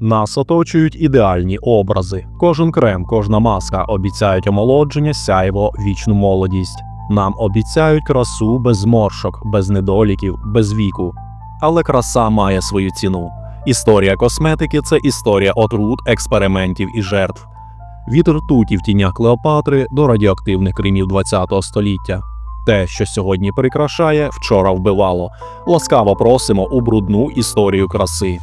Нас оточують ідеальні образи. Кожен крем, кожна маска обіцяють омолодження, сяйво, вічну молодість. Нам обіцяють красу без зморшок, без недоліків, без віку. Але краса має свою ціну. Історія косметики це історія отрут, експериментів і жертв. Від ртуті в тінях Клеопатри до радіоактивних кримів ХХ століття. Те, що сьогодні прикрашає, вчора вбивало. Ласкаво просимо у брудну історію краси.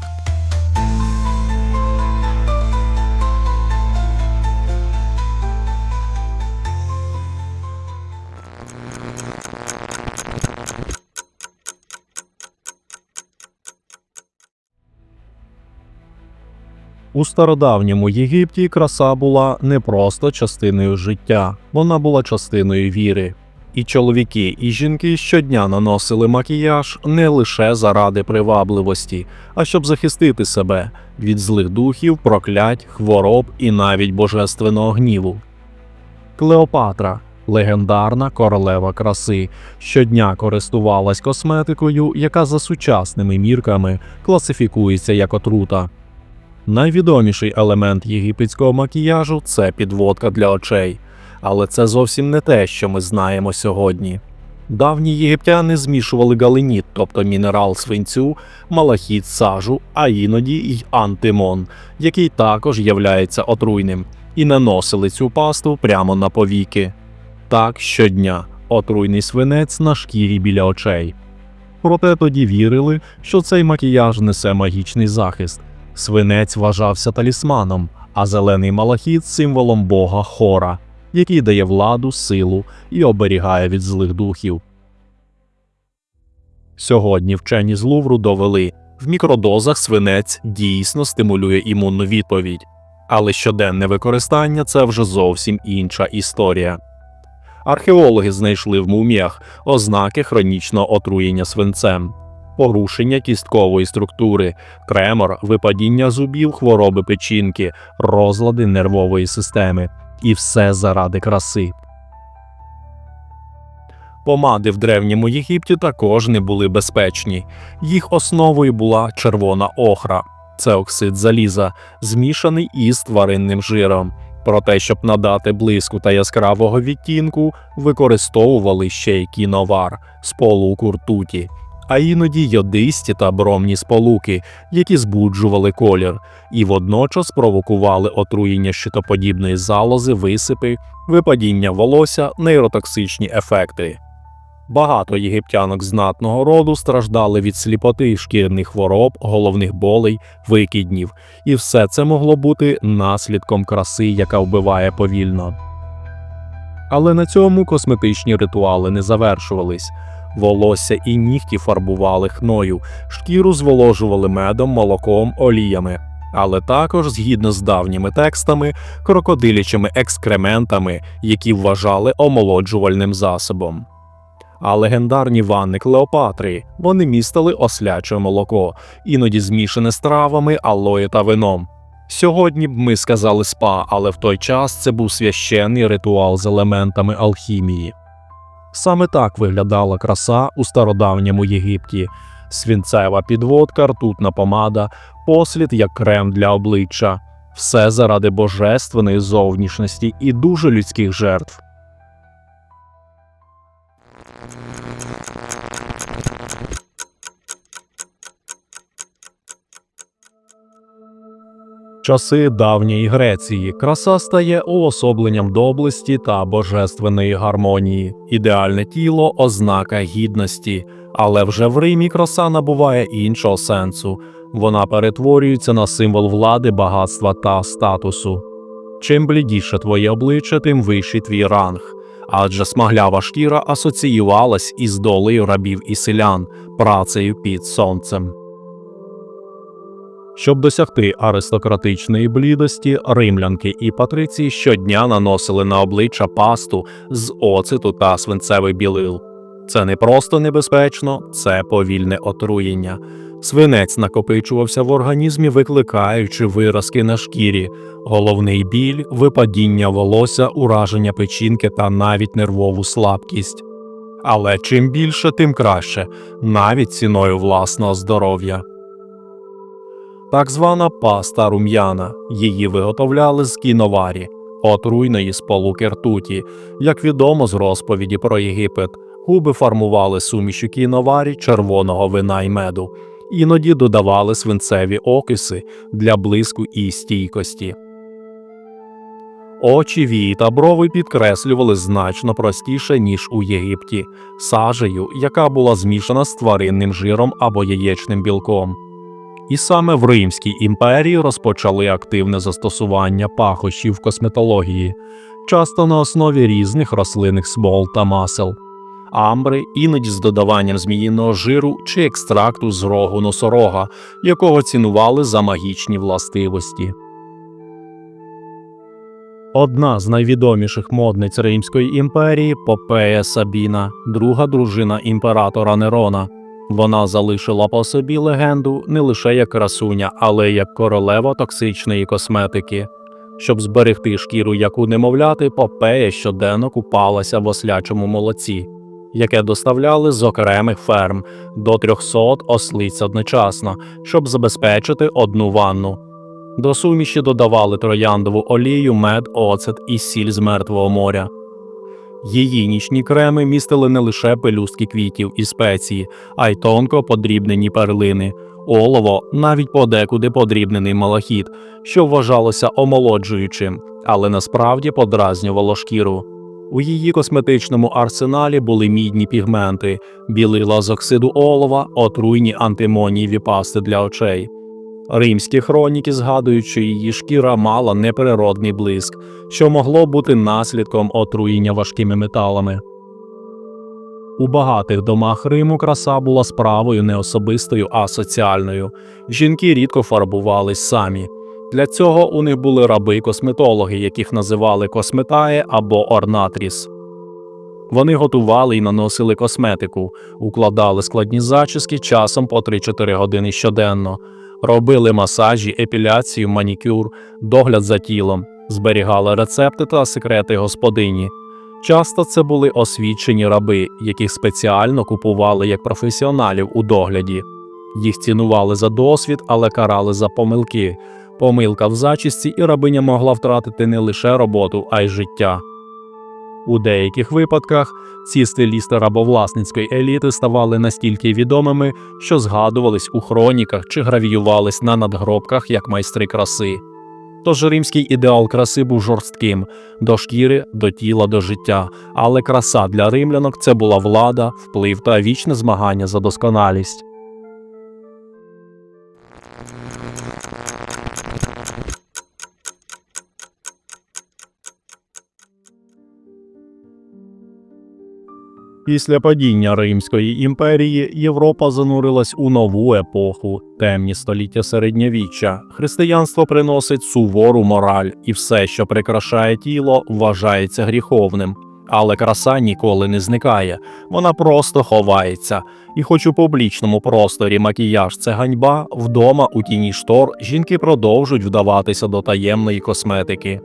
У стародавньому Єгипті краса була не просто частиною життя, вона була частиною віри. І чоловіки, і жінки щодня наносили макіяж не лише заради привабливості, а щоб захистити себе від злих духів, проклять, хвороб і навіть божественного гніву. Клеопатра легендарна королева краси, щодня користувалась косметикою, яка за сучасними мірками класифікується як отрута. Найвідоміший елемент єгипетського макіяжу це підводка для очей, але це зовсім не те, що ми знаємо сьогодні. Давні єгиптяни змішували галеніт, тобто мінерал свинцю, малахіт сажу, а іноді й антимон, який також являється отруйним, і наносили цю пасту прямо на повіки. Так щодня отруйний свинець на шкірі біля очей. Проте тоді вірили, що цей макіяж несе магічний захист. Свинець вважався талісманом, а зелений малахіт символом бога Хора, який дає владу, силу і оберігає від злих духів. Сьогодні вчені з Лувру довели, в мікродозах свинець дійсно стимулює імунну відповідь, але щоденне використання це вже зовсім інша історія. Археологи знайшли в муміях ознаки хронічного отруєння свинцем, порушення кісткової структури, тремор, випадіння зубів, хвороби печінки, розлади нервової системи. І все заради краси. Помади в древньому Єгипті також не були безпечні. Їх основою була червона охра, це оксид заліза, змішаний із тваринним жиром. Проте, щоб надати блиску та яскравого відтінку, використовували ще й кіновар, з сполуку ртуті, а іноді йодисті та бромні сполуки, які збуджували колір, і водночас провокували отруєння щитоподібної залози, висипи, випадіння волосся, нейротоксичні ефекти. Багато єгиптянок знатного роду страждали від сліпоти, шкірних хвороб, головних болей, викиднів, і все це могло бути наслідком краси, яка вбиває повільно. Але на цьому косметичні ритуали не завершувались. Волосся і нігті фарбували хною, шкіру зволожували медом, молоком, оліями, але також, згідно з давніми текстами, крокодилячими екскрементами, які вважали омолоджувальним засобом. А легендарні ванни Клеопатри вони містили осляче молоко, іноді змішане з травами, алою та вином. Сьогодні б ми сказали спа, але в той час це був священний ритуал з елементами алхімії. Саме так виглядала краса у стародавньому Єгипті: свінцева підводка, ртутна помада, послід як крем для обличчя, все заради божественної зовнішності і дуже людських жертв. Часи давньої Греції краса стає уособленням доблесті та божественної гармонії, ідеальне тіло ознака гідності, але вже в Римі краса набуває іншого сенсу. Вона перетворюється на символ влади, багатства та статусу. Чим блідіше твоє обличчя, тим вищий твій ранг. Адже смаглява шкіра асоціювалась із долею рабів і селян, працею під сонцем. Щоб досягти аристократичної блідості, римлянки і патриції щодня наносили на обличчя пасту з оциту та свинцевих білил. Це не просто небезпечно, це повільне отруєння. Свинець накопичувався в організмі, викликаючи виразки на шкірі, головний біль, випадіння волосся, ураження печінки та навіть нервову слабкість. Але чим більше, тим краще, навіть ціною власного здоров'я. Так звана паста рум'яна. Її виготовляли з кіноварі, отруйної сполуки ртуті. Як відомо з розповіді про Єгипет, губи формували сумішю кіноварі, червоного вина й меду, іноді додавали свинцеві окиси для блиску і стійкості. Очі, вії та брови підкреслювали значно простіше, ніж у Єгипті, сажею, яка була змішана з тваринним жиром або яєчним білком. І саме в Римській імперії розпочали активне застосування пахощів в косметології, часто на основі різних рослинних смол та масел, амбри, іноді з додаванням зміїного жиру чи екстракту з рогу носорога, якого цінували за магічні властивості. Одна з найвідоміших модниць Римської імперії Попея Сабіна, друга дружина імператора Нерона. Вона залишила по собі легенду не лише як красуня, але й як королева токсичної косметики. Щоб зберегти шкіру як у немовляти, Попея щоденно купалася в ослячому молоці, яке доставляли з окремих ферм до 300 ослиць одночасно, щоб забезпечити одну ванну. До суміші додавали трояндову олію, мед, оцет і сіль з мертвого моря. Її нічні креми містили не лише пелюстки квітів і спеції, а й тонко подрібнені перлини, олово, навіть подекуди подрібнений малахіт, що вважалося омолоджуючим, але насправді подразнювало шкіру. У її косметичному арсеналі були мідні пігменти, білила з оксиду олова, отруйні антимонієві пасти для очей. Римські хроніки згадують, що її шкіра мала неприродний блиск, що могло бути наслідком отруєння важкими металами. У багатих домах Риму краса була справою не особистою, а соціальною. Жінки рідко фарбувались самі. Для цього у них були раби-косметологи, яких називали косметає або орнатріс. Вони готували і наносили косметику, укладали складні зачіски часом по 3-4 години щоденно, робили масажі, епіляцію, манікюр, догляд за тілом, зберігали рецепти та секрети господині. Часто це були освічені раби, яких спеціально купували як професіоналів у догляді. Їх цінували за досвід, але карали за помилки. Помилка в зачісті, і рабиня могла втратити не лише роботу, а й життя. У деяких випадках ці стилісти рабовласницької еліти ставали настільки відомими, що згадувались у хроніках чи гравіювались на надгробках як майстри краси. Тож римський ідеал краси був жорстким до шкіри, до тіла, до життя, але краса для римлянок це була влада, вплив та вічне змагання за досконалість. Після падіння Римської імперії Європа занурилась у нову епоху, темні століття середньовіччя. Християнство приносить сувору мораль, і все, що прикрашає тіло, вважається гріховним. Але краса ніколи не зникає, вона просто ховається. І хоч у публічному просторі макіяж це ганьба, вдома у тіні штор жінки продовжують вдаватися до таємної косметики.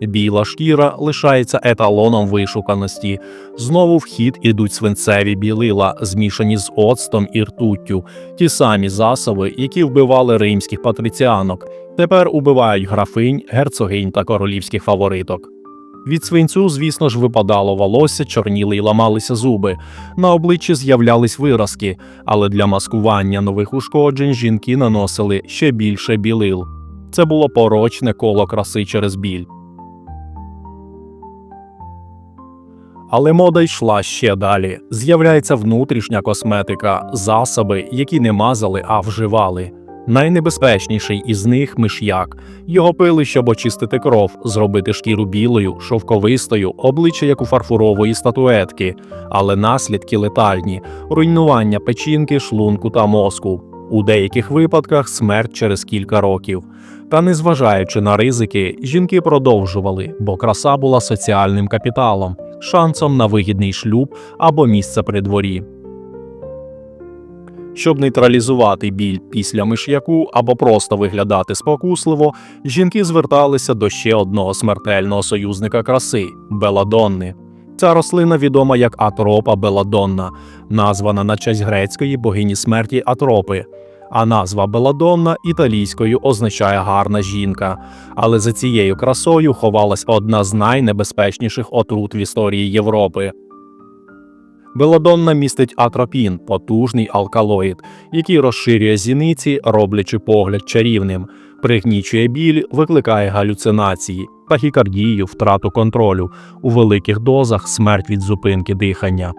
Біла шкіра лишається еталоном вишуканості. Знову в хід ідуть свинцеві білила, змішані з оцтом і ртуттю, ті самі засоби, які вбивали римських патриціанок, тепер убивають графинь, герцогинь та королівських фавориток. Від свинцю, звісно ж, випадало волосся, чорніли й ламалися зуби. На обличчі з'являлись виразки, але для маскування нових ушкоджень жінки наносили ще більше білил. Це було порочне коло краси через біль. Але мода йшла ще далі. З'являється внутрішня косметика, засоби, які не мазали, а вживали. Найнебезпечніший із них миш'як. Його пили, щоб очистити кров, зробити шкіру білою, шовковистою, обличчя як у фарфорової статуетки, але наслідки летальні, руйнування печінки, шлунку та мозку. У деяких випадках смерть через кілька років. Та незважаючи на ризики, жінки продовжували, бо краса була соціальним капіталом, шансом на вигідний шлюб або місце при дворі. Щоб нейтралізувати біль після миш'яку або просто виглядати спокусливо, жінки зверталися до ще одного смертельного союзника краси беладонни. Ця рослина відома як атропа беладонна, названа на честь грецької богині смерті Атропи. А назва Беладонна італійською означає гарна жінка. Але за цією красою ховалась одна з найнебезпечніших отрут в історії Європи. Беладонна містить атропін, потужний алкалоїд, який розширює зіниці, роблячи погляд чарівним, пригнічує біль, викликає галюцинації, тахікардію, втрату контролю, у великих дозах смерть від зупинки дихання.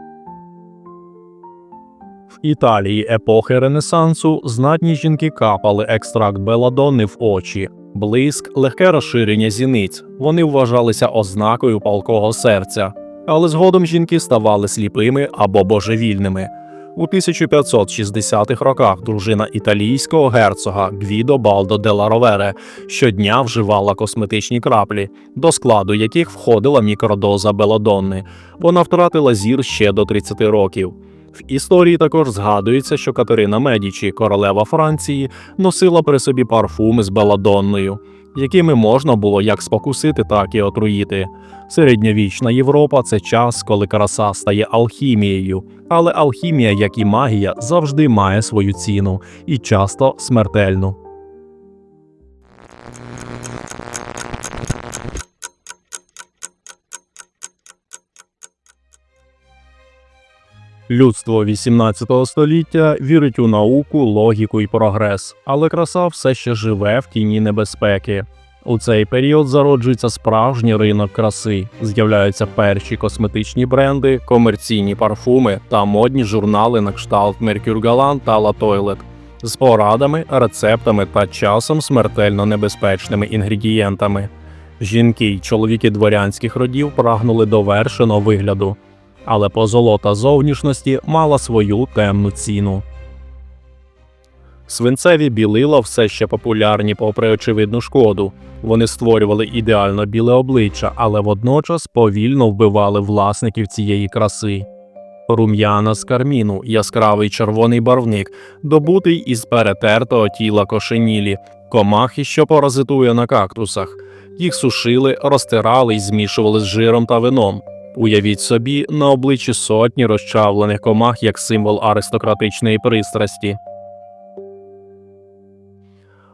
Італії епохи Ренесансу знатні жінки капали екстракт беладонни в очі, блиск, легке розширення зіниць. Вони вважалися ознакою палкого серця, але згодом жінки ставали сліпими або божевільними. У 1560-х роках дружина італійського герцога Гвідо Балдо де ла Ровере щодня вживала косметичні краплі, до складу яких входила мікродоза беладонни. Вона втратила зір ще до 30 років. В історії також згадується, що Катерина Медічі, королева Франції, носила при собі парфуми з беладонною, якими можна було як спокусити, так і отруїти. Середньовічна Європа це час, коли краса стає алхімією, але алхімія, як і магія, завжди має свою ціну і часто смертельну. Людство 18 століття вірить у науку, логіку і прогрес, але краса все ще живе в тіні небезпеки. У цей період зароджується справжній ринок краси, з'являються перші косметичні бренди, комерційні парфуми та модні журнали на кшталт Mercure та La Toilette з порадами, рецептами та часом смертельно небезпечними інгредієнтами. Жінки й чоловіки дворянських родів прагнули довершеного вигляду, але позолота зовнішності мала свою темну ціну. Свинцеві білила все ще популярні попри очевидну шкоду. Вони створювали ідеально біле обличчя, але водночас повільно вбивали власників цієї краси. Рум'яна з карміну, яскравий червоний барвник, добутий із перетертого тіла кошенілі, комахи, що паразитує на кактусах. Їх сушили, розтирали і змішували з жиром та вином. Уявіть собі, на обличчі сотні розчавлених комах як символ аристократичної пристрасті.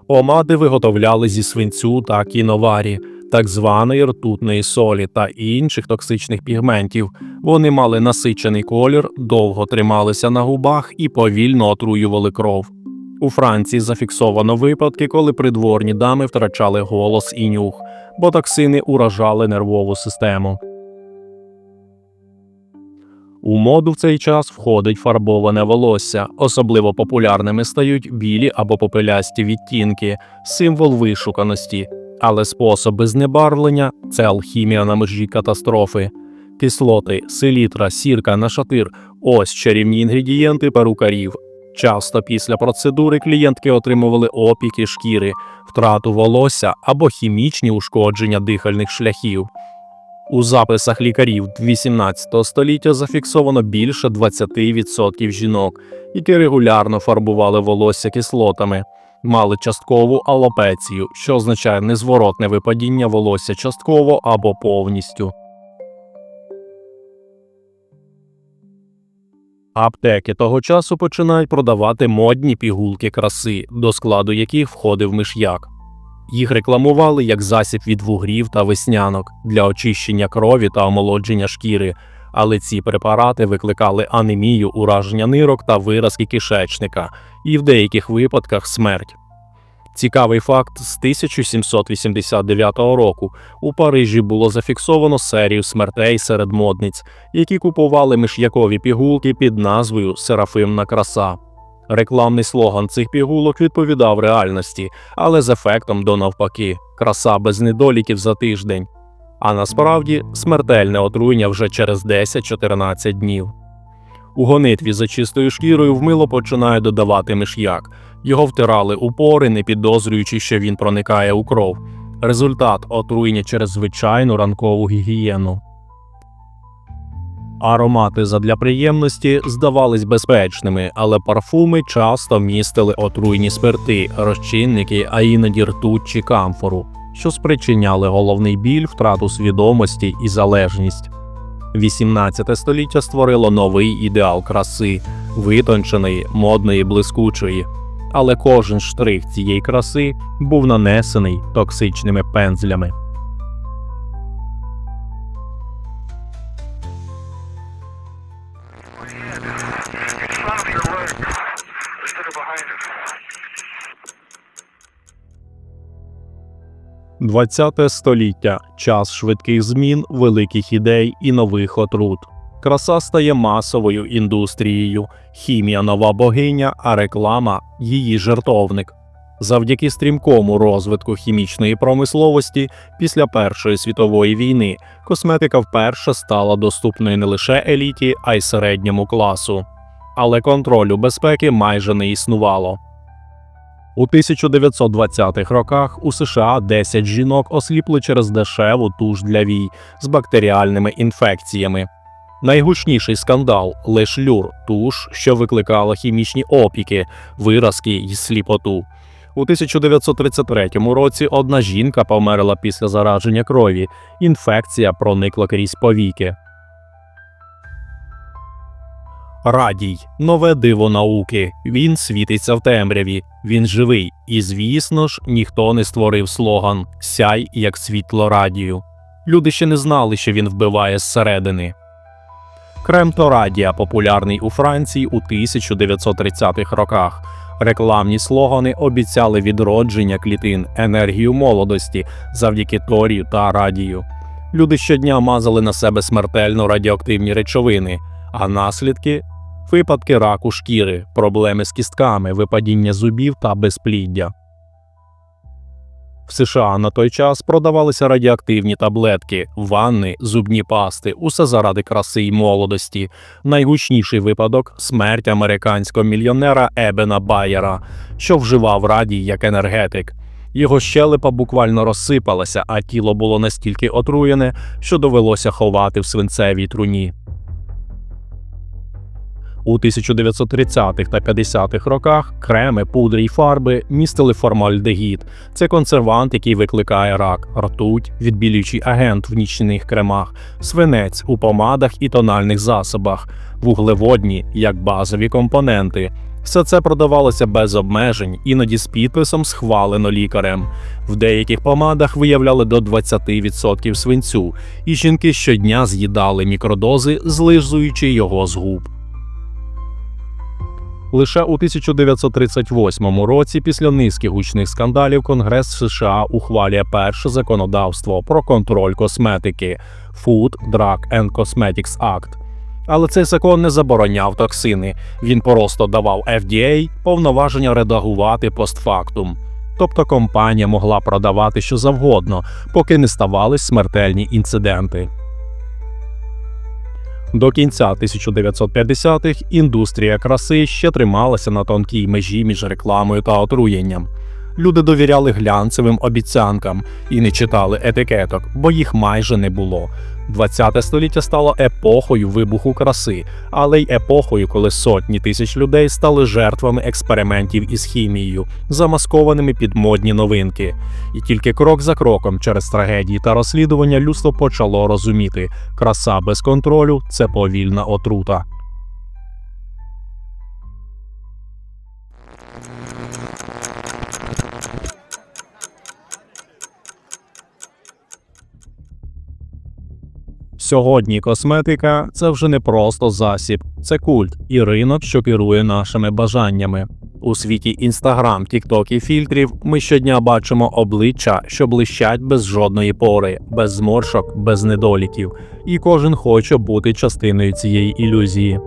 Омади виготовляли зі свинцю та кіноварі, так званої ртутної солі та інших токсичних пігментів. Вони мали насичений колір, довго трималися на губах і повільно отруювали кров. У Франції зафіксовано випадки, коли придворні дами втрачали голос і нюх, бо токсини уражали нервову систему. У моду в цей час входить фарбоване волосся. Особливо популярними стають білі або попелясті відтінки, символ вишуканості. Але способи знебарвлення це алхімія на межі катастрофи. Кислоти, селітра, сірка, нашатир ось чарівні інгредієнти перукарів. Часто після процедури клієнтки отримували опіки шкіри, втрату волосся або хімічні ушкодження дихальних шляхів. У записах лікарів 18 століття зафіксовано більше 20% жінок, які регулярно фарбували волосся кислотами, мали часткову алопецію, що означає незворотне випадіння волосся частково або повністю. Аптеки того часу починають продавати модні пігулки краси, до складу яких входив миш'як. Їх рекламували як засіб від вугрів та веснянок для очищення крові та омолодження шкіри, але ці препарати викликали анемію, ураження нирок та виразки кишечника, і в деяких випадках смерть. Цікавий факт: з 1789 року у Парижі було зафіксовано серію смертей серед модниць, які купували миш'якові пігулки під назвою Серафимна краса. Рекламний слоган цих пігулок відповідав реальності, але з ефектом до навпаки краса без недоліків за тиждень. А насправді смертельне отруєння вже через 10-14 днів. У гонитві за чистою шкірою в мило починає додавати миш'як. Його втирали у пори, не підозрюючи, що він проникає у кров. Результат отруєння через звичайну ранкову гігієну. Аромати задля приємності здавались безпечними, але парфуми часто містили отруйні спирти, розчинники, а іноді ртуть чи камфору, що спричиняли головний біль, втрату свідомості і залежність. 18 століття створило новий ідеал краси, витонченої, модної, блискучої. але кожен штрих цієї краси був нанесений токсичними пензлями. ХХ століття час швидких змін, великих ідей і нових отрут. Краса стає масовою індустрією, хімія нова богиня, а реклама її жертовник. Завдяки стрімкому розвитку хімічної промисловості після Першої світової війни косметика вперше стала доступною не лише еліті, а й середньому класу. Але контролю безпеки майже не існувало. У 1920-х роках у США 10 жінок осліпли через дешеву туш для вій з бактеріальними інфекціями. Найгучніший скандал лешлюр туш, що викликала хімічні опіки, виразки й сліпоту. У 1933 році одна жінка померла після зараження крові. Інфекція проникла крізь повіки. Радій нове диво науки. Він світиться в темряві. Він живий. І, звісно ж, ніхто не створив слоган Сяй як світло радію. Люди ще не знали, що він вбиває зсередини. Крем Торадія популярний у Франції у 1930-х роках. Рекламні слогани обіцяли відродження клітин, енергію молодості завдяки торію та радію. Люди щодня мазали на себе смертельно радіоактивні речовини, а наслідки випадки раку шкіри, проблеми з кістками, випадіння зубів та безпліддя. В США на той час продавалися радіоактивні таблетки, ванни, зубні пасти, усе заради краси й молодості. Найгучніший випадок смерть американського мільйонера Ебена Байера, що вживав радій як енергетик. Його щелепа буквально розсипалася, а тіло було настільки отруєне, що довелося ховати в свинцевій труні. У 1930-х та 50-х роках креми, пудри й фарби містили формальдегід. Це консервант, який викликає рак, ртуть, відбілюючий агент в нічних кремах, свинець у помадах і тональних засобах, вуглеводні як базові компоненти. Все це продавалося без обмежень, іноді з підписом схвалено лікарем. В деяких помадах виявляли до 20% свинцю, і жінки щодня з'їдали мікродози, злизуючи його з губ. Лише у 1938 році, після низки гучних скандалів, Конгрес США ухвалює перше законодавство про контроль косметики Food, Drug and Cosmetics Act. Але цей закон не забороняв токсини, він просто давав FDA повноваження редагувати постфактум. Тобто компанія могла продавати що завгодно, поки не ставались смертельні інциденти. До кінця 1950-х індустрія краси ще трималася на тонкій межі між рекламою та отруєнням. Люди довіряли глянцевим обіцянкам і не читали етикеток, бо їх майже не було. ХХ століття стало епохою вибуху краси, але й епохою, коли сотні тисяч людей стали жертвами експериментів із хімією, замаскованими під модні новинки. І тільки крок за кроком через трагедії та розслідування людство почало розуміти, краса без контролю це повільна отрута. Сьогодні косметика це вже не просто засіб, це культ і ринок, що керує нашими бажаннями. У світі Інстаграм, Тікток і фільтрів ми щодня бачимо обличчя, що блищать без жодної пори, без зморшок, без недоліків, і кожен хоче бути частиною цієї ілюзії.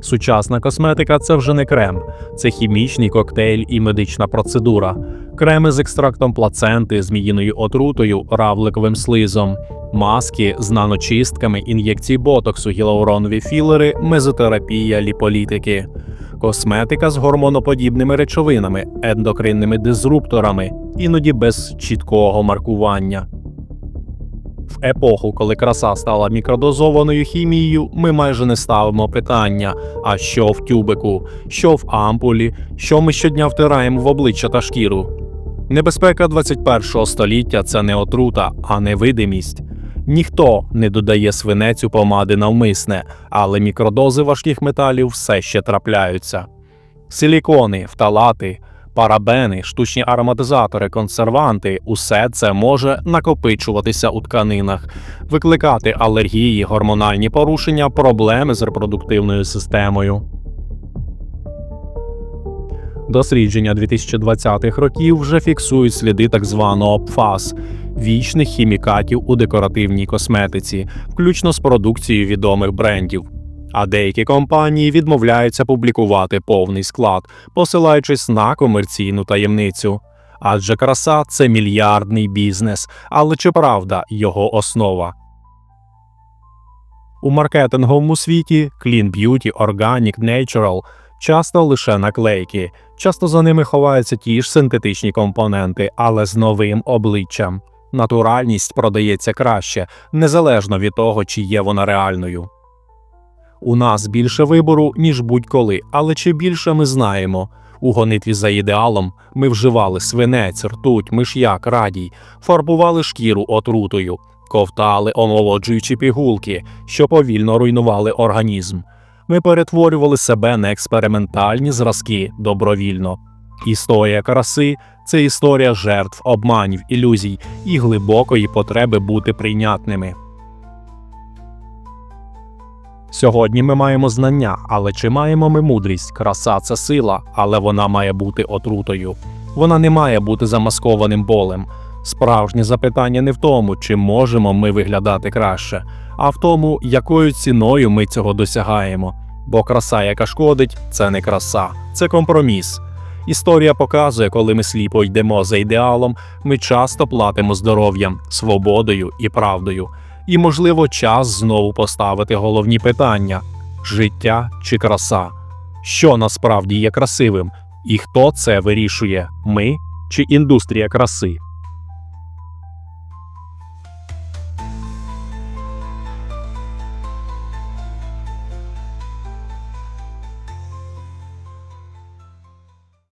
Сучасна косметика це вже не крем, це хімічний коктейль і медична процедура. Креми з екстрактом плаценти, зміїною отрутою, равликовим слизом, маски з наночистками, ін'єкції ботоксу, гіалуронові філери, мезотерапія, ліполітики, косметика з гормоноподібними речовинами, ендокринними дизрупторами, іноді без чіткого маркування. В епоху, коли краса стала мікродозованою хімією, ми майже не ставимо питання: а що в тюбику, що в ампулі, що ми щодня втираємо в обличчя та шкіру. Небезпека 21 століття це не отрута, а невидимість. Ніхто не додає свинець у помади навмисне, але мікродози важких металів все ще трапляються. Силікони, фталати, парабени, штучні ароматизатори, консерванти усе це може накопичуватися у тканинах, викликати алергії, гормональні порушення, проблеми з репродуктивною системою. Дослідження 2020-х років вже фіксують сліди так званого ПФАС – вічних хімікатів у декоративній косметиці, включно з продукцією відомих брендів. А деякі компанії відмовляються публікувати повний склад, посилаючись на комерційну таємницю. Адже краса це мільярдний бізнес, але чи правда його основа? У маркетинговому світі Clean Beauty, Organic, Natural часто лише наклейки. Часто за ними ховаються ті ж синтетичні компоненти, але з новим обличчям. Натуральність продається краще, незалежно від того, чи є вона реальною. У нас більше вибору, ніж будь-коли, але чи більше ми знаємо. У гонитві за ідеалом ми вживали свинець, ртуть, миш'як, радій, фарбували шкіру отрутою, ковтали омолоджуючі пігулки, що повільно руйнували організм. Ми перетворювали себе на експериментальні зразки добровільно. Історія краси це історія жертв, обманів, ілюзій і глибокої потреби бути прийнятними. Сьогодні ми маємо знання, але чи маємо ми мудрість? Краса це сила, але вона має бути отрутою. Вона не має бути замаскованим болем. Справжнє запитання не в тому, чи можемо ми виглядати краще, а в тому, якою ціною ми цього досягаємо. Бо краса, яка шкодить, це не краса, це компроміс. Історія показує, коли ми сліпо йдемо за ідеалом, ми часто платимо здоров'ям, свободою і правдою. І, можливо, час знову поставити головні питання: життя чи краса? Що насправді є красивим? І хто це вирішує? Ми чи індустрія краси?